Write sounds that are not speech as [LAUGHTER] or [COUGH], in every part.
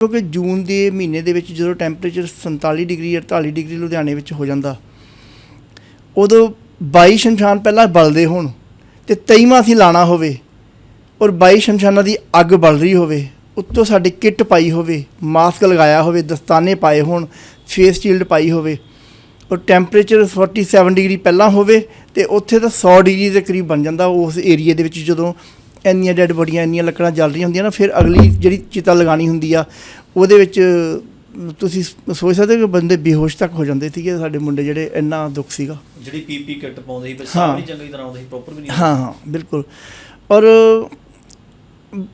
ਕਿਉਂਕਿ ਜੂਨ ਦੇ ਮਹੀਨੇ ਦੇ ਵਿੱਚ ਜਦੋਂ ਟੈਂਪਰੇਚਰ 47 ਡਿਗਰੀ 48 ਡਿਗਰੀ ਲੁਧਿਆਣੇ ਵਿੱਚ ਹੋ ਜਾਂਦਾ, ਉਦੋਂ 22 ਸ਼ਮਸ਼ਾਨ ਪਹਿਲਾਂ ਬਲਦੇ ਹੋਣ ਤੇ 23ਵਾਂ ਅਸੀਂ ਲਾਣਾ ਹੋਵੇ ਔਰ 22 ਸ਼ਮਸ਼ਾਨਾਂ ਦੀ ਅੱਗ ਬਲ ਰਹੀ ਹੋਵੇ, ਉੱਤੋਂ ਸਾਡੇ ਕਿੱਟ ਪਾਈ ਹੋਵੇ, ਮਾਸਕ ਲਗਾਇਆ ਹੋਵੇ, ਦਸਤਾਨੇ ਪਾਏ ਹੋਣ ਫੇਸ ਸ਼ੀਲਡ ਪਾਈ ਹੋਵੇ ਔਰ ਟੈਂਪਰੇਚਰ 47 ਡਿਗਰੀ ਪਹਿਲਾਂ ਹੋਵੇ ਤੇ ਉੱਥੇ ਤਾਂ 100 ਡਿਗਰੀ ਦੇ ਕਰੀਬ ਬਣ ਜਾਂਦਾ ਉਸ ਏਰੀਆ ਦੇ ਵਿੱਚ ਜਦੋਂ ਇੰਨੀਆਂ ਡੈਡ ਬੋਡੀਆਂ ਇੰਨੀਆਂ ਲੱਕੜਾਂ ਜਲ ਰਹੀਆਂ ਹੁੰਦੀਆਂ ਨਾ ਫਿਰ ਅਗਲੀ ਜਿਹੜੀ ਚਿਤਾ ਲਗਾਣੀ ਹੁੰਦੀ ਆ ਉਹਦੇ ਵਿੱਚ ਤੁਸੀਂ ਸੋਚ ਸਕਦੇ ਹੋ ਕਿ ਬੰਦੇ ਬੇਹੋਸ਼ ਤੱਕ ਹੋ ਜਾਂਦੇ ਸੀਗੇ ਸਾਡੇ ਮੁੰਡੇ ਜਿਹੜੇ ਇੰਨਾ ਦੁੱਖ ਸੀਗਾ। ਜਿਹੜੀ ਪੀਪੀ ਕਿੱਟ ਪਾਉਂਦੇ ਸੀ ਪਰ ਨਹੀਂ ਚੰਗੀ ਤਰ੍ਹਾਂ ਆਉਂਦੇ ਸੀ ਪ੍ਰੋਪਰ ਵੀ ਨਹੀਂ ਹਾਂ ਹਾਂ ਬਿਲਕੁਲ। ਔਰ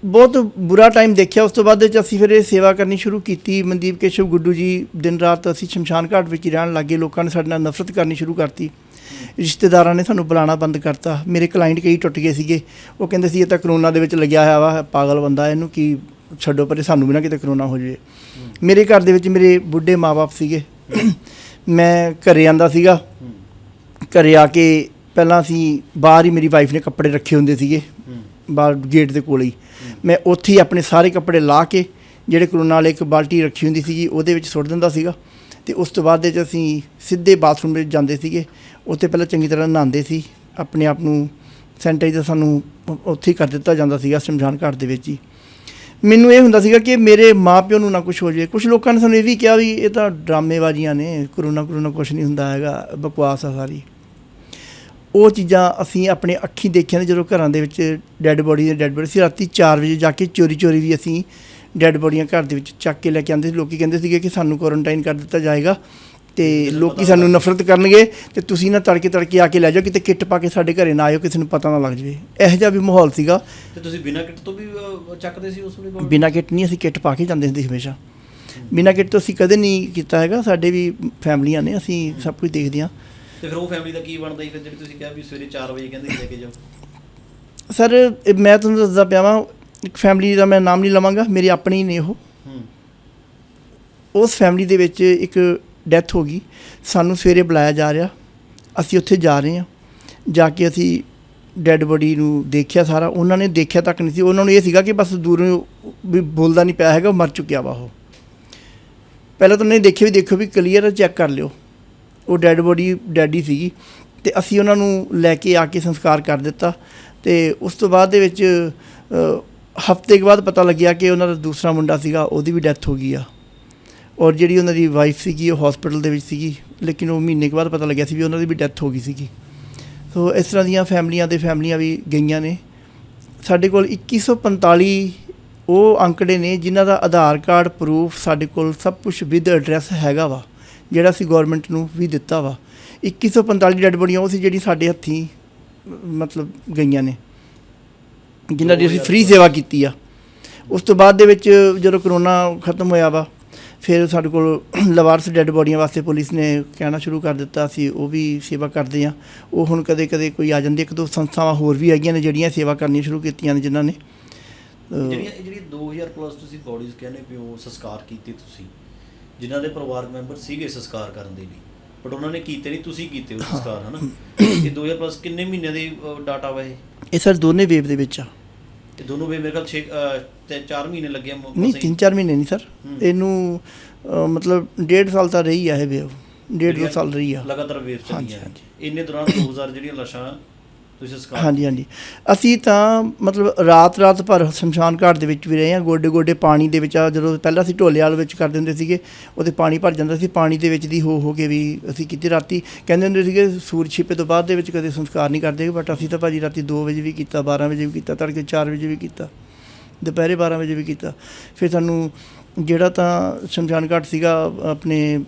ਬਹੁਤ ਬੁਰਾ ਟਾਈਮ ਦੇਖਿਆ ਉਸ ਤੋਂ ਬਾਅਦ ਵਿੱਚ ਅਸੀਂ ਫਿਰ ਇਹ ਸੇਵਾ ਕਰਨੀ ਸ਼ੁਰੂ ਕੀਤੀ। ਮਨਦੀਪ ਕੇਸ਼ਵ ਗੁੱਡੂ ਜੀ ਦਿਨ ਰਾਤ ਅਸੀਂ ਸ਼ਮਸ਼ਾਨ ਘਾਟ ਵਿੱਚ ਹੀ ਰਹਿਣ ਲੱਗੇ। ਲੋਕਾਂ ਨੇ ਸਾਡੇ ਨਾਲ ਨਫ਼ਰਤ ਕਰਨੀ ਸ਼ੁਰੂ ਕਰਤੀ। ਰਿਸ਼ਤੇਦਾਰਾਂ ਨੇ ਸਾਨੂੰ ਬੁਲਾਣਾ ਬੰਦ ਕਰਤਾ। ਮੇਰੇ ਕਲਾਇੰਟ ਕਈ ਟੁੱਟ ਗਏ ਸੀਗੇ। ਉਹ ਕਹਿੰਦੇ ਸੀ ਇਹ ਤਾਂ ਕਰੋਨਾ ਦੇ ਵਿੱਚ ਲੱਗਿਆ ਹੋਇਆ ਵਾ, ਪਾਗਲ ਬੰਦਾ, ਇਹਨੂੰ ਕੀ ਛੱਡੋ, ਪਰੇ ਸਾਨੂੰ ਵੀ ਨਾ ਕਿਤੇ ਕਰੋਨਾ ਹੋ ਜਾਵੇ। ਮੇਰੇ ਘਰ ਦੇ ਵਿੱਚ ਮੇਰੇ ਬੁੱਢੇ ਮਾਪੇ ਸੀਗੇ। ਮੈਂ ਘਰੇ ਆਂਦਾ ਸੀਗਾ। ਹੂੰ ਘਰੇ ਆ ਕੇ ਪਹਿਲਾਂ ਅਸੀਂ ਬਾਹਰ ਹੀ ਮੇਰੀ ਵਾਈਫ ਨੇ ਕੱਪੜੇ ਰੱਖੇ ਹੁੰਦੇ ਸੀਗੇ। ਬਾਹਰ ਗੇਟ ਦੇ ਕੋਲ ਹੀ। ਮੈਂ ਉੱਥੇ ਹੀ ਆਪਣੇ ਸਾਰੇ ਕੱਪੜੇ ਲਾ ਕੇ, ਜਿਹੜੇ ਕਰੋਨਾ ਵਾਲੇ ਇੱਕ ਬਾਲਟੀ ਰੱਖੀ ਹੁੰਦੀ ਸੀਗੀ, ਉਹਦੇ ਵਿੱਚ ਸੁੱਟ ਦਿੰਦਾ ਸੀਗਾ। ਤੇ ਉਸ ਤੋਂ ਬਾਅਦ ਦੇ ਚ ਅਸੀਂ ਸਿੱਧੇ ਬਾਥਰੂਮ ਵਿੱਚ ਜਾਂਦੇ ਸੀਗੇ। ਉੱਥੇ ਪਹਿਲਾਂ ਚੰਗੀ ਤਰ੍ਹਾਂ ਨਹਾਉਂਦੇ ਸੀ। ਆਪਣੇ ਆਪ ਨੂੰ ਸੈਨੀਟਾਈਜ਼ਰ ਸਾਨੂੰ ਉੱਥੇ ਹੀ ਕਰ ਦਿੱਤਾ ਜਾਂਦਾ ਸੀਗਾ ਸ਼ਮਸ਼ਾਨ ਘਾਟ ਦੇ ਵਿੱਚ ਹੀ। ਮੈਨੂੰ ਇਹ ਹੁੰਦਾ ਸੀਗਾ ਕਿ ਮੇਰੇ ਮਾਪਿਓ ਨੂੰ ਨਾ ਕੁਝ ਹੋ ਜਾਵੇ। ਕੁਝ ਲੋਕਾਂ ਨੇ ਸਾਨੂੰ ਇਹ ਵੀ ਕਿਹਾ ਵੀ ਇਹ ਤਾਂ ਡਰਾਮੇਬਾਜ਼ੀਆਂ ਨੇ, ਕਰੋਨਾ ਕਰੋਨਾ ਕੁਝ ਨਹੀਂ ਹੁੰਦਾ ਹੈਗਾ, ਬਕਵਾਸ ਆ ਸਾਰੀ। ਉਹ ਚੀਜ਼ਾਂ ਅਸੀਂ ਆਪਣੇ ਅੱਖੀਂ ਦੇਖੀਆਂ ਨੇ ਜਦੋਂ ਘਰਾਂ ਦੇ ਵਿੱਚ ਡੈੱਡ ਬੋਡੀ ਦੇ ਡੈੱਡ ਬੋਡੀ ਸੀ। ਰਾਤੀ 4 ਵਜੇ ਜਾ ਕੇ ਚੋਰੀ ਚੋਰੀ ਵੀ ਅਸੀਂ ਡੈੱਡ ਬੋਡੀਆਂ ਘਰ ਦੇ ਵਿੱਚ ਚੱਕ ਕੇ ਲੈ ਕੇ ਆਉਂਦੇ ਸੀ। ਲੋਕੀ ਕਹਿੰਦੇ ਸੀਗੇ ਕਿ ਸਾਨੂੰ ਕੁਆਰੰਟਾਈਨ ਕਰ ਦਿੱਤਾ ਜਾਏਗਾ ਤੇ ਲੋਕੀ ਸਾਨੂੰ ਨਫ਼ਰਤ ਕਰਨਗੇ ਤੇ ਤੁਸੀਂ ਨਾ ਤੜਕੇ ਤੜਕੇ ਆ ਕੇ ਲੈ ਜਾਓ ਕਿਤੇ ਕਿੱਟ ਪਾ ਕੇ ਸਾਡੇ ਘਰੇ ਨਾ ਆਇਓ ਕਿਸੇ ਨੂੰ ਪਤਾ ਨਾ ਲੱਗ ਜਾਵੇ। ਇਹੋ ਜਿਹਾ ਵੀ ਮਾਹੌਲ ਸੀਗਾ। ਤੇ ਤੁਸੀਂ ਬਿਨਾਂ ਕਿੱਟ ਤੋਂ ਵੀ ਅਹ, ਚੱਕਦੇ ਸੀ ਉਸ ਵੇਲੇ ਬੋਲ ਬਿਨਾਂ ਕਿੱਟ ਨਹੀਂ ਅਸੀਂ ਕਿੱਟ ਪਾ ਕੇ ਜਾਂਦੇ ਹੁੰਦੇ ਸੀ ਹਮੇਸ਼ਾ। ਬਿਨਾਂ ਕਿੱਟ ਤੋਂ ਅਸੀਂ ਕਦੇ ਨਹੀਂ ਕੀਤਾ ਹੈਗਾ। ਸਾਡੇ ਵੀ ਫੈਮਲੀਆਂ ਨੇ ਅਸੀਂ ਸਭ ਕੁਝ ਦੇਖਦੇ ਹਾਂ। ਤੇ ਫਿਰ ਉਹ ਫੈਮਿਲੀ ਦਾ ਕੀ ਬਣਦਾ ਸੀ ਫਿਰ ਜਿਹੜੀ ਤੁਸੀਂ ਕਿਹਾ ਵੀ ਸਵੇਰੇ 4 ਵਜੇ ਕਹਿੰਦੇ ਸੀ ਲੈ ਕੇ ਜਾਓ। ਸਰ ਇਹ ਮੈਂ ਤੁਹਾਨੂੰ ਦੱਸਦਾ ਪਿਆ ਵਾਂ ਇੱਕ ਫੈਮਿਲੀ ਦਾ ਮੈਂ ਨਾਮ ਨਹੀਂ ਲਵਾਂਗਾ ਮੇਰੀ ਆਪਣੀ ਨੇ ਉਹ। ਉਸ ਫੈਮਿਲੀ ਦੇ ਵਿੱਚ ਇੱਕ ਡੈਥ ਹੋ ਗਈ। ਸਾਨੂੰ ਸਵੇਰੇ ਬੁਲਾਇਆ ਜਾ ਰਿਹਾ। ਅਸੀਂ ਉੱਥੇ ਜਾ ਰਹੇ ਹਾਂ। ਜਾ ਕੇ ਅਸੀਂ ਡੈੱਡ ਬੋਡੀ ਨੂੰ ਦੇਖਿਆ ਸਾਰਾ। ਉਹਨਾਂ ਨੇ ਦੇਖਿਆ ਤੱਕ ਨਹੀਂ ਸੀ। ਉਹਨਾਂ ਨੂੰ ਇਹ ਸੀਗਾ ਕਿ ਬਸ ਦੂਰੋਂ ਵੀ ਬੋਲਦਾ ਨਹੀਂ ਪਿਆ ਹੈਗਾ ਉਹ ਮਰ ਚੁੱਕਿਆ ਵਾ ਉਹ। ਪਹਿਲਾਂ ਤਾਂ ਨਹੀਂ ਦੇਖਿਆ ਵੀ ਦੇਖੋ ਵੀ ਕਲੀਅਰ ਚੈੱਕ ਕਰ ਲਿਓ। ਉਹ ਡੈੱਡ ਬੋਡੀ ਡੈਡੀ ਸੀਗੀ। ਤੇ ਅਸੀਂ ਉਹਨਾਂ ਨੂੰ ਲੈ ਕੇ ਆ ਕੇ ਸੰਸਕਾਰ ਕਰ ਦਿੱਤਾ। ਤੇ ਉਸ ਤੋਂ ਬਾਅਦ ਦੇ ਵਿੱਚ ਹਫ਼ਤੇ ਕੇ ਬਾਅਦ ਪਤਾ ਲੱਗਿਆ ਕਿ ਉਹਨਾਂ ਦਾ ਦੂਸਰਾ ਮੁੰਡਾ ਸੀਗਾ, ਉਹਦੀ ਵੀ ਡੈਥ ਹੋ ਗਈ ਆ। ਔਰ ਜਿਹੜੀ ਉਹਨਾਂ ਦੀ ਵਾਈਫ ਸੀਗੀ, ਉਹ ਹਸਪੀਟਲ ਦੇ ਵਿੱਚ ਸੀਗੀ, ਲੇਕਿਨ ਉਹ ਮਹੀਨੇ ਕੁ ਬਾਅਦ ਪਤਾ ਲੱਗਿਆ ਸੀ ਵੀ ਉਹਨਾਂ ਦੀ ਵੀ ਡੈਥ ਹੋ ਗਈ ਸੀਗੀ। ਸੋ ਇਸ ਤਰ੍ਹਾਂ ਦੀਆਂ ਫੈਮਲੀਆਂ ਦੇ ਫੈਮਲੀਆਂ ਵੀ ਗਈਆਂ ਨੇ। ਸਾਡੇ ਕੋਲ 2145 ਉਹ ਅੰਕੜੇ ਨੇ ਜਿਨ੍ਹਾਂ ਦਾ ਆਧਾਰ ਕਾਰਡ ਪ੍ਰੂਫ ਸਾਡੇ ਕੋਲ ਸਭ ਕੁਝ ਵਿਦ ਐਡਰੈਸ ਹੈਗਾ ਵਾ, ਜਿਹੜਾ ਅਸੀਂ ਗਵਰਨਮੈਂਟ ਨੂੰ ਵੀ ਦਿੱਤਾ ਵਾ। 2145 ਡੈਡ ਬੋਡੀਆਂ ਉਹ ਸੀ ਜਿਹੜੀ ਸਾਡੇ ਹੱਥੀਂ, ਮਤਲਬ ਗਈਆਂ ਨੇ। ਜਿਨ੍ਹਾਂ ਦੀ ਅਸੀਂ ਫ੍ਰੀ ਸੇਵਾ ਕੀਤੀ ਆ। ਉਸ ਤੋਂ ਬਾਅਦ ਦੇ ਵਿੱਚ ਜਦੋਂ ਕਰੋਨਾ ਖਤਮ ਹੋਇਆ ਵਾ, ਫਿਰ ਸਾਡੇ ਕੋਲ ਲਵਾਰਸ ਡੈੱਡ ਬੋਡੀਆਂ ਵਾਸਤੇ ਪੁਲਿਸ ਨੇ ਕਹਿਣਾ ਸ਼ੁਰੂ ਕਰ ਦਿੱਤਾ ਸੀ ਉਹ ਵੀ ਸੇਵਾ ਕਰਦੇ ਆ। ਉਹ ਹੁਣ ਕਦੇ ਕਦੇ ਕੋਈ ਆ ਜਾਂਦੀ ਇੱਕ ਦੋ ਸੰਸਥਾਵਾਂ ਹੋਰ ਵੀ ਹੈਗੀਆਂ ਨੇ ਜਿਹੜੀਆਂ ਸੇਵਾ ਕਰਨੀਆਂ ਸ਼ੁਰੂ ਕੀਤੀਆਂ ਨੇ ਜਿਨ੍ਹਾਂ ਨੇ। ਜਿਹੜੀਆਂ ਜਿਹੜੀ 2000 ਪਲੱਸ ਤੁਸੀਂ ਬੋਡੀਜ਼ ਕਹਿੰਦੇ ਪਿਓ ਸੰਸਕਾਰ ਕੀਤੇ ਤੁਸੀਂ, ਜਿਨ੍ਹਾਂ ਦੇ ਪਰਿਵਾਰਕ ਮੈਂਬਰ ਸੀਗੇ ਸੰਸਕਾਰ ਕਰਨ ਦੇ ਲਈ। ਬਟ ਉਹਨਾਂ ਨੇ ਕੀਤੇ ਨਹੀਂ ਤੁਸੀਂ ਕੀਤੇ ਉਹ ਸੰਸਕਾਰ ਹਨਾ? [COUGHS] ਇਹ 2000 ਪਲੱਸ ਕਿੰਨੇ ਮਹੀਨਿਆਂ ਦੀ ਡਾਟਾ ਵਾ ਇਹ? ਇਹ ਸਰ ਦੋਨੇ ਵੇਵ ਦੇ ਵਿੱਚ ਆ। ਇਹ ਦੋਨੋਂ ਵੇ ਮੇਰੇ ਖਿਆਲ 6 ਤੇ 4 ਮਹੀਨੇ ਲੱਗੇ ਆ ਨਹੀਂ ਮਸਾਂ ਹੀ। ਤਿੰਨ ਚਾਰ ਮਹੀਨੇ ਨਹੀਂ ਸਰ। ਇਹਨੂੰ ਮਤਲਬ ਡੇਢ ਸਾਲ ਤਾਂ ਰਹੀ ਆ ਇਹ ਵੇਵ ਡੇਢ ਦੋ ਜਿਹੜੀਆਂ ਸਾਲ ਰਹੀ ਆ। ਲਗਾਤਾਰ ਵੇਵ ਚੱਲੀਆਂ। ਹਾਂਜੀ। ਇੰਨੇ ਦੌਰਾਨ 2000 ਜਿਹੜੀਆਂ ਲਾਸ਼ਾਂ ਤੁਸੀਂ ਹਾਂਜੀ ਹਾਂਜੀ। ਅਸੀਂ ਤਾਂ ਮਤਲਬ ਰਾਤ ਰਾਤ ਭਰ ਸ਼ਮਸ਼ਾਨ ਘਾਟ ਦੇ ਵਿੱਚ ਵੀ ਰਹੇ ਹਾਂ। ਗੋਡੇ ਗੋਡੇ ਪਾਣੀ ਦੇ ਵਿੱਚ ਆ ਜਦੋਂ ਪਹਿਲਾਂ ਅਸੀਂ ਢੋਲੇ ਵਾਲ ਵਿੱਚ ਕਰਦੇ ਹੁੰਦੇ ਸੀਗੇ ਉਹਦੇ ਪਾਣੀ ਭਰ ਜਾਂਦਾ ਸੀ। ਪਾਣੀ ਦੇ ਵਿੱਚ ਦੀ ਹੋ ਹੋ ਕੇ ਵੀ ਅਸੀਂ ਕੀਤੀ ਰਾਤੀ। ਕਹਿੰਦੇ ਹੁੰਦੇ ਸੀਗੇ ਸੂਰਜ ਛਿਪੇ ਤੋਂ ਬਾਅਦ ਦੇ ਵਿੱਚ ਕਦੇ ਸੰਸਕਾਰ ਨਹੀਂ ਕਰਦੇ ਬਟ ਅਸੀਂ ਤਾਂ ਭਾਜੀ ਰਾਤੀ 2 ਵਜੇ ਵੀ ਕੀਤਾ 12 ਵਜੇ ਵੀ ਕੀਤਾ ਤੜਕੇ 4 ਵਜੇ ਵੀ ਕੀਤਾ ਦੁਪਹਿਰੇ 12 ਵਜੇ ਵੀ ਕੀਤਾ। ਫਿਰ ਸਾਨੂੰ ਜਿਹੜਾ ਤਾਂ ਸ਼ਮਸ਼ਾਨ ਘਾਟ ਸੀਗਾ ਆਪਣੇ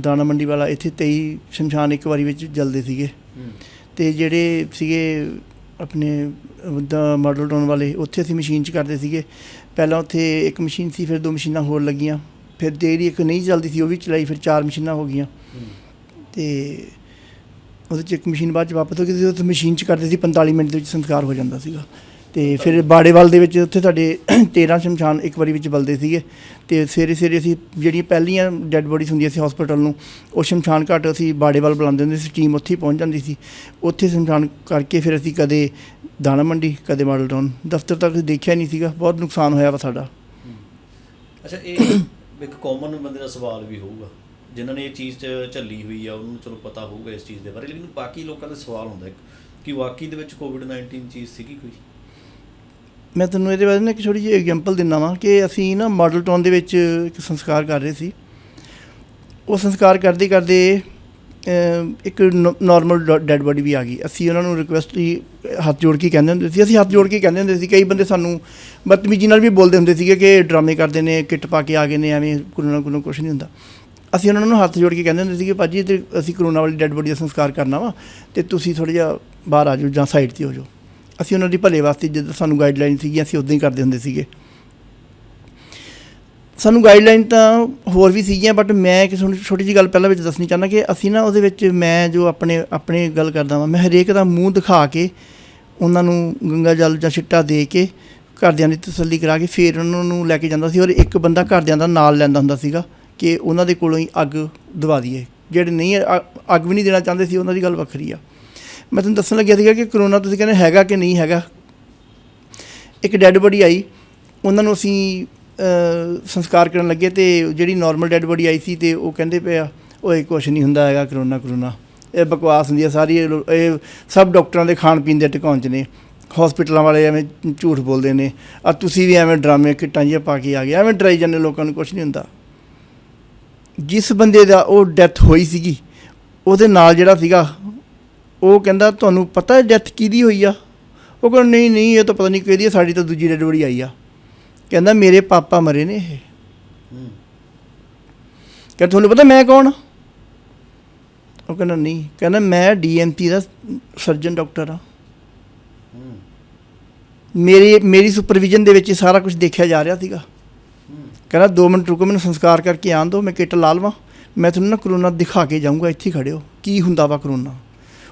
ਦਾਣਾ ਮੰਡੀ ਵਾਲਾ ਇੱਥੇ 23 ਸ਼ਮਸ਼ਾਨ ਇੱਕ ਵਾਰੀ ਵਿੱਚ ਜਲਦੇ ਸੀਗੇ। ਹੂੰ। ਤੇ ਜਿਹੜੇ ਸੀਗੇ ਆਪਣੇ ਦਾ ਮਾਡਲ ਟਾਊਨ ਵਾਲੇ, ਉੱਥੇ ਅਸੀਂ ਮਸ਼ੀਨ 'ਚ ਕਰਦੇ ਸੀਗੇ। ਪਹਿਲਾਂ ਉੱਥੇ ਇੱਕ ਮਸ਼ੀਨ ਸੀ, ਫਿਰ ਦੋ ਮਸ਼ੀਨਾਂ ਹੋਰ ਲੱਗੀਆਂ। ਫਿਰ ਜਿਹੜੀ ਇੱਕ ਨਹੀਂ ਚੱਲਦੀ ਸੀ, ਉਹ ਵੀ ਚਲਾਈ, ਫਿਰ ਚਾਰ ਮਸ਼ੀਨਾਂ ਹੋ ਗਈਆਂ। ਹੂੰ। ਤੇ ਉਹਦੇ 'ਚ ਇੱਕ ਮਸ਼ੀਨ ਬਾਅਦ 'ਚ ਵਾਪਸ ਹੋ ਗਈ ਸੀ ਉੱਥੇ ਮਸ਼ੀਨ 'ਚ ਕਰਦੇ ਸੀ 45 ਮਿੰਟ ਦੇ ਵਿੱਚ ਸੰਸਕਾਰ ਹੋ ਜਾਂਦਾ ਸੀਗਾ। ਤੇ ਫਿਰ ਬਾੜੇਵਾਲ ਦੇ ਵਿੱਚ ਉੱਥੇ ਸਾਡੇ 13 [CLEARS THROAT] ਸ਼ਮਸ਼ਾਨ ਇੱਕ ਵਾਰੀ ਵਿੱਚ ਬਲਦੇ ਸੀਗੇ। ਤੇ ਸਵੇਰੇ ਸਵੇਰੇ ਅਸੀਂ ਜਿਹੜੀਆਂ ਪਹਿਲੀਆਂ ਡੈੱਡ ਬੋਡੀਜ਼ ਹੁੰਦੀਆਂ ਸੀ ਹਸਪੀਟਲ ਨੂੰ, ਉਹ ਸ਼ਮਸ਼ਾਨ ਘਾਟ ਅਸੀਂ ਬਾੜੇਵਾਲ ਬੁਲਾਉਂਦੇ ਹੁੰਦੇ ਸੀ ਟੀਮ ਉੱਥੇ ਹੀ ਪਹੁੰਚ ਜਾਂਦੀ ਸੀ। ਉੱਥੇ ਸ਼ਮਸ਼ਾਨ ਕਰਕੇ ਫਿਰ ਅਸੀਂ ਕਦੇ ਦਾਣਾ ਮੰਡੀ, ਕਦੇ ਮਾਡਲ ਟਾਊਨ ਦਫ਼ਤਰ ਤੱਕ ਦੇਖਿਆ ਨਹੀਂ ਸੀਗਾ। ਬਹੁਤ ਨੁਕਸਾਨ ਹੋਇਆ ਵਾ ਸਾਡਾ। ਅੱਛਾ, ਇਹ ਇੱਕ ਕਾਮਨ ਬੰਦੇ ਦਾ ਸਵਾਲ ਵੀ ਹੋਊਗਾ। ਜਿਨ੍ਹਾਂ ਨੇ ਇਹ ਚੀਜ਼ ਚ ਝੱਲੀ ਹੋਈ ਆ, ਉਹਨੂੰ ਚਲੋ ਪਤਾ ਹੋਊਗਾ ਇਸ ਚੀਜ਼ ਦੇ ਬਾਰੇ। ਲੇਕਿਨ ਬਾਕੀ ਲੋਕਾਂ ਦਾ ਸਵਾਲ ਹੁੰਦਾ ਕਿ ਵਾਕਈ ਦੇ ਵਿੱਚ ਕੋਵਿਡ-19 ਚੀਜ਼ ਸੀਗੀ ਕੋਈ? ਮੈਂ ਤੁਹਾਨੂੰ ਇਹਦੇ ਬਾਰੇ ਨਾ ਇੱਕ ਛੋਟੀ ਜਿਹੀ ਐਗਜ਼ਾਮਪਲ ਦਿੰਦਾ ਵਾਂ ਕਿ ਅਸੀਂ ਨਾ ਮਾਡਲ ਟਾਊਨ ਦੇ ਵਿੱਚ ਇੱਕ ਸੰਸਕਾਰ ਕਰ ਰਹੇ ਸੀ। ਉਹ ਸੰਸਕਾਰ ਕਰਦੇ ਕਰਦੇ ਅਮ, ਇੱਕ ਨਾਰਮਲ ਡੈੱਡ ਬੋਡੀ ਵੀ ਆ ਗਈ। ਅਸੀਂ ਉਹਨਾਂ ਨੂੰ ਰਿਕੁਐਸਟ ਹੀ ਹੱਥ ਜੋੜ ਕੇ ਕਹਿੰਦੇ ਹੁੰਦੇ ਸੀ। ਅਸੀਂ ਹੱਥ ਜੋੜ ਕੇ ਕਹਿੰਦੇ ਹੁੰਦੇ ਸੀ। ਕਈ ਬੰਦੇ ਸਾਨੂੰ ਬਦਤਮੀਜ਼ੀ ਨਾਲ ਵੀ ਬੋਲਦੇ ਹੁੰਦੇ ਸੀਗੇ ਕਿ ਡਰਾਮੇ ਕਰਦੇ ਨੇ ਕਿੱਟ ਪਾ ਕੇ ਆ ਗਏ ਨੇ ਐਵੇਂ ਕਰੋਨਾ ਕੋਲੋਂ ਕੁਝ ਨਹੀਂ ਹੁੰਦਾ। ਅਸੀਂ ਉਹਨਾਂ ਨੂੰ ਹੱਥ ਜੋੜ ਕੇ ਕਹਿੰਦੇ ਹੁੰਦੇ ਸੀ ਕਿ ਭਾਜੀ ਤੇ ਅਸੀਂ ਕਰੋਨਾ ਵਾਲੀ ਡੈੱਡ ਬੋਡੀ ਦਾ ਸੰਸਕਾਰ ਕਰਨਾ ਵਾ ਤੇ ਤੁਸੀਂ ਥੋੜ੍ਹਾ ਜਿਹਾ ਬਾਹਰ ਆ ਜਾਓ ਜਾਂ ਸਾਈਡ ਤੇ ਹੋ ਜਾਓ। ਅਸੀਂ ਉਹਨਾਂ ਦੀ ਭਲੇ ਵਾਸਤੇ ਜਿੱਦਾਂ ਸਾਨੂੰ ਗਾਈਡਲਾਈਨ ਸੀਗੀ ਅਸੀਂ ਉਦਾਂ ਹੀ ਕਰਦੇ ਹੁੰਦੇ ਸੀਗੇ। ਸਾਨੂੰ ਗਾਈਡਲਾਈਨ ਤਾਂ ਹੋਰ ਵੀ ਸੀਗੀਆਂ ਬਟ ਮੈਂ ਇੱਕ ਛੋਟੀ ਜਿਹੀ ਗੱਲ ਪਹਿਲਾਂ ਵਿੱਚ ਦੱਸਣੀ ਚਾਹੁੰਦਾ ਕਿ ਅਸੀਂ ਨਾ ਉਹਦੇ ਵਿੱਚ ਮੈਂ ਜੋ ਆਪਣੇ ਆਪਣੇ ਗੱਲ ਕਰਦਾ ਵਾਂ, ਮੈਂ ਹਰੇਕ ਦਾ ਮੂੰਹ ਦਿਖਾ ਕੇ ਉਹਨਾਂ ਨੂੰ ਗੰਗਾ ਜਲ ਜਾਂ ਛਿੱਟਾ ਦੇ ਕੇ ਘਰਦਿਆਂ ਦੀ ਤਸੱਲੀ ਕਰਾ ਕੇ ਫਿਰ ਉਹਨਾਂ ਨੂੰ ਲੈ ਕੇ ਜਾਂਦਾ ਸੀ ਔਰ ਇੱਕ ਬੰਦਾ ਘਰਦਿਆਂ ਦਾ ਨਾਲ ਲੈਂਦਾ ਹੁੰਦਾ ਸੀਗਾ ਕਿ ਉਹਨਾਂ ਦੇ ਕੋਲੋਂ ਹੀ ਅੱਗ ਦਵਾ ਦਈਏ। ਜਿਹੜੇ ਨਹੀਂ ਅ- ਅੱਗ ਵੀ ਨਹੀਂ ਦੇਣਾ ਚਾਹੁੰਦੇ ਸੀ, ਉਹਨਾਂ ਦੀ ਗੱਲ ਵੱਖਰੀ ਆ। ਮੈਂ ਤੁਹਾਨੂੰ ਦੱਸਣ ਲੱਗਿਆ ਸੀਗਾ ਕਿ ਕਰੋਨਾ ਤੁਸੀਂ ਕਹਿੰਦੇ ਹੈਗਾ ਕਿ ਨਹੀਂ ਹੈਗਾ। ਇੱਕ ਡੈੱਡ ਬੋਡੀ ਆਈ, ਉਹਨਾਂ ਨੂੰ ਅਸੀਂ ਸੰਸਕਾਰ ਕਰਨ ਲੱਗੇ ਤੇ ਜਿਹੜੀ ਨਾਰਮਲ ਡੈੱਡ ਬੋਡੀ ਆਈ ਸੀ ਤੇ ਉਹ ਕਹਿੰਦੇ ਪਿਆ ਓਏ, ਕੁਛ ਨਹੀਂ ਹੁੰਦਾ ਹੈਗਾ ਕਰੋਨਾ ਕਰੋਨਾ ਇਹ ਬਕਵਾਸ ਹੁੰਦੀ ਹੈ ਸਾਰੀ ਇਹ ਸਭ ਡਾਕਟਰਾਂ ਦੇ ਖਾਣ ਪੀਣ ਦੇ ਟਿਕਾਉਣ 'ਚ ਨੇ। ਹਸਪੀਟਲਾਂ ਵਾਲੇ ਐਵੇਂ ਝੂਠ ਬੋਲਦੇ ਨੇ। ਆ ਤੁਸੀਂ ਵੀ ਐਵੇਂ ਡਰਾਮੇ ਕਿੱਟਾਂ ਜਿਹੀਆਂ ਪਾ ਕੇ ਆ ਗਏ, ਐਵੇਂ ਡਰਾਈ ਜਾਂਦੇ ਲੋਕਾਂ ਨੂੰ ਕੁਛ ਨਹੀਂ ਹੁੰਦਾ। ਜਿਸ ਬੰਦੇ ਦਾ ਉਹ ਡੈਥ ਹੋਈ ਸੀਗੀ, ਉਹਦੇ ਨਾਲ ਜਿਹੜਾ ਸੀਗਾ ਉਹ ਕਹਿੰਦਾ ਤੁਹਾਨੂੰ ਪਤਾ ਡੈਥ ਕਿਹਦੀ ਹੋਈ ਆ? ਉਹ ਕਹਿੰਦਾ ਨਹੀਂ ਨਹੀਂ ਇਹ ਤਾਂ ਪਤਾ ਨਹੀਂ ਕਿਹਦੀ ਆ ਸਾਡੀ ਤਾਂ ਦੂਜੀ ਡੈਡ ਬੋਡੀ ਆਈ ਆ। ਕਹਿੰਦਾ ਮੇਰੇ ਪਾਪਾ ਮਰੇ ਨੇ ਇਹ। ਕਹਿੰਦਾ ਤੁਹਾਨੂੰ ਪਤਾ ਮੈਂ ਕੌਣ ਉਹ ਕਹਿੰਦਾ ਨਹੀਂ। ਕਹਿੰਦਾ ਮੈਂ ਡੀਐਮਪੀ ਦਾ ਸਰਜਨ ਡਾਕਟਰ ਆ। ਹੂੰ। ਮੇਰੀ ਮੇਰੀ ਸੁਪਰਵਿਜ਼ਨ ਦੇ ਵਿੱਚ ਸਾਰਾ ਕੁਝ ਦੇਖਿਆ ਜਾ ਰਿਹਾ ਸੀਗਾ। ਕਹਿੰਦਾ 2 ਮਿੰਟ ਰੁਕੋ ਮੈਨੂੰ ਸੰਸਕਾਰ ਕਰਕੇ ਆਉਣ ਦਿਓ ਮੈਂ ਕਿੱਟ ਲਾ ਲਵਾਂ। ਮੈਂ ਤੁਹਾਨੂੰ ਨਾ ਕਰੋਨਾ ਦਿਖਾ ਕੇ ਜਾਊਂਗਾ ਇੱਥੇ ਹੀ ਖੜੇ ਹੋ। ਕੀ ਹੁੰਦਾ ਵਾ ਕਰੋਨਾ?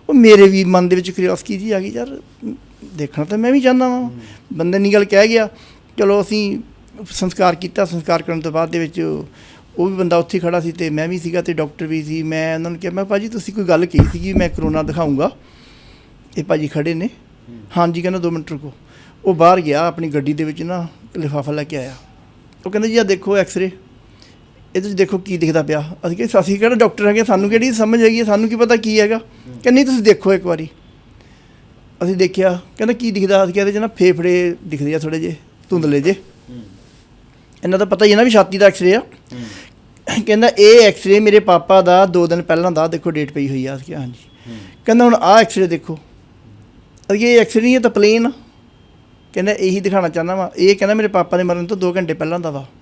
ਉਹ ਮੇਰੇ ਵੀ ਮਨ ਦੇ ਵਿੱਚ ਕਿਉਰਿਓਸਿਟੀ ਜੀ ਆ ਗਈ ਯਾਰ ਦੇਖਣਾ ਤਾਂ ਮੈਂ ਵੀ ਚਾਹੁੰਦਾ ਵਾਂ। ਬੰਦੇ ਨੇ ਗੱਲ ਕਹਿ ਗਿਆ ਚਲੋ ਅਸੀਂ ਸੰਸਕਾਰ ਕੀਤਾ ਸੰਸਕਾਰ ਕਰਨ ਤੋਂ ਬਾਅਦ ਦੇ ਵਿੱਚ ਉਹ ਵੀ ਬੰਦਾ ਉੱਥੇ ਖੜਾ ਸੀ ਤੇ ਮੈਂ ਵੀ ਸੀਗਾ ਤੇ ਡਾਕਟਰ ਵੀ ਸੀ। ਮੈਂ ਉਹਨਾਂ ਨੂੰ ਕਿਹਾ ਮੈਂ ਭਾਜੀ ਤੁਸੀਂ ਕੋਈ ਗੱਲ ਕਹੀ ਸੀਗੀ ਮੈਂ ਕਰੋਨਾ ਦਿਖਾਊਂਗਾ। ਇਹ ਭਾਜੀ ਖੜੇ ਨੇ। ਹਾਂਜੀ ਕਹਿੰਦਾ 2 ਮਿੰਟ ਰੁਕੋ। ਉਹ ਬਾਹਰ ਗਿਆ ਆਪਣੀ ਗੱਡੀ ਦੇ ਵਿੱਚ ਨਾ ਲਿਫਾਫਾ ਲੈ ਕੇ ਆਇਆ। ਉਹ ਕਹਿੰਦਾ ਜੀ ਆ ਦੇਖੋ ਐਕਸ-ਰੇ ਇਹਦੇ 'ਚ ਦੇਖੋ ਕੀ ਦਿਖਦਾ ਪਿਆ। ਅਸੀਂ ਕਿਹਾ ਅਸੀਂ ਕਿਹੜਾ ਡਾਕਟਰ ਹੈਗੇ ਸਾਨੂੰ ਕਿਹੜੀ ਸਮਝ ਹੈਗੀ ਸਾਨੂੰ ਕੀ ਪਤਾ ਕੀ ਹੈਗਾ। ਕਹਿੰਦਾ ਨਹੀਂ ਤੁਸੀਂ ਦੇਖੋ ਇੱਕ ਵਾਰੀ। ਅਸੀਂ ਦੇਖਿਆ ਕਹਿੰਦਾ ਕੀ ਦਿਖਦਾ? ਅਸੀਂ ਕਹਿੰਦੇ ਜਨਾ ਫੇਫੜੇ ਦਿਖਦੇ ਆ ਥੋੜੇ ਜੇ ਧੁੰਦਲੇ ਜੇ ਇਹਨਾਂ ਦਾ ਪਤਾ ਹੀ ਨਾ ਵੀ ਛਾਤੀ ਦਾ ਐਕਸ-ਰੇ ਆ। ਕਹਿੰਦਾ ਇਹ ਐਕਸ-ਰੇ ਮੇਰੇ ਪਾਪਾ ਦਾ 2 ਦਿਨ ਪਹਿਲਾਂ ਦਾ ਦੇਖੋ ਡੇਟ ਪਈ ਹੋਈ ਆ। ਅਸੀਂ ਕਿਹਾ ਹਾਂਜੀ। ਕਹਿੰਦਾ ਹੁਣ ਆਹ ਐਕਸ-ਰੇ ਦੇਖੋ। ਅਸੀਂ ਇਹ ਐਕਸ-ਰੇ ਨਹੀਂ ਇਹ ਤਾਂ ਪਲੇਨ ਆ। ਕਹਿੰਦਾ ਇਹੀ ਦਿਖਾਣਾ ਚਾਹੁੰਦਾ ਵਾ। ਇਹ ਕਹਿੰਦਾ ਮੇਰੇ ਪਾਪਾ ਦੇ ਮਰਨ ਤੋਂ 2 ਘੰਟੇ ਪਹਿਲਾਂ ਦਾ ਵਾ। 2